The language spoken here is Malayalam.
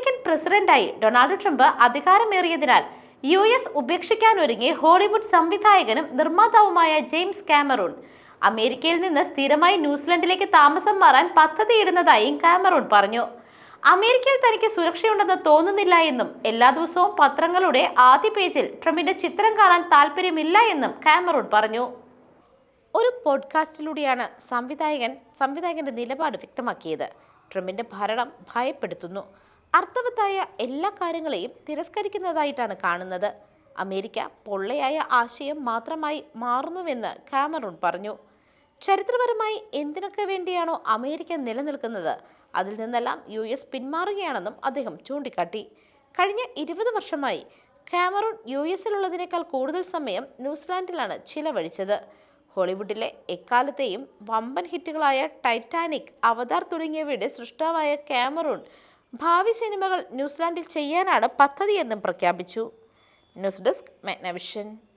അമേരിക്കൻ പ്രസിഡന്റായി ഡൊണാൾഡ് ട്രംപ് അധികാരമേറിയതിനാൽ യു എസ് ഉപേക്ഷിക്കാനൊരുങ്ങി ഹോളിവുഡ് സംവിധായകനും നിർമ്മാതാവുമായ ജെയിംസ് കാമറൂൺ. അമേരിക്കയിൽ നിന്ന് സ്ഥിരമായി ന്യൂസിലൻഡിലേക്ക് താമസം മാറാൻ പദ്ധതിയിടുന്നതായും കാമറൂൺ പറഞ്ഞു. അമേരിക്കയിൽ തനിക്ക് സുരക്ഷയുണ്ടെന്ന് തോന്നുന്നില്ല എന്നും എല്ലാ ദിവസവും പത്രങ്ങളുടെ ആദ്യ പേജിൽ ട്രംപിന്റെ ചിത്രം കാണാൻ താല്പര്യമില്ല എന്നും കാമറൂൺ പറഞ്ഞു. ഒരു പോഡ്കാസ്റ്റിലൂടെയാണ് സംവിധായകൻ സംവിധായകന്റെ നിലപാട് വ്യക്തമാക്കിയത്. ട്രംപിന്റെ ഭരണം ഭയപ്പെടുത്തുന്നു. അർത്ഥവത്തായ എല്ലാ കാര്യങ്ങളെയും തിരസ്കരിക്കുന്നതായിട്ടാണ് കാണുന്നത്. അമേരിക്ക പൊള്ളയായ ആശയം മാത്രമായി മാറുന്നുവെന്ന് കാമറൂൺ പറഞ്ഞു. ചരിത്രപരമായി എന്തിനൊക്കെ വേണ്ടിയാണോ അമേരിക്ക നിലനിൽക്കുന്നത്? അതിൽ നിന്നെല്ലാം യു എസ് പിന്മാറുകയാണെന്നും അദ്ദേഹം ചൂണ്ടിക്കാട്ടി. കഴിഞ്ഞ ഇരുപത് വർഷമായി കാമറൂൺ യു എസിലുള്ളതിനേക്കാൾ കൂടുതൽ സമയം ന്യൂസിലാൻഡിലാണ് ചിലവഴിച്ചത്. ഹോളിവുഡിലെ എക്കാലത്തെയും വമ്പൻ ഹിറ്റുകളായ ടൈറ്റാനിക് അവതാർ തുടങ്ങിയവയുടെ സൃഷ്ടാവായ കാമറൂൺ ഭാവി സിനിമകൾ ന്യൂസിലാൻഡിൽ ചെയ്യാനാണ് പദ്ധതിയെന്നും പ്രഖ്യാപിച്ചു. News desk മെഗ്നവിഷൻ.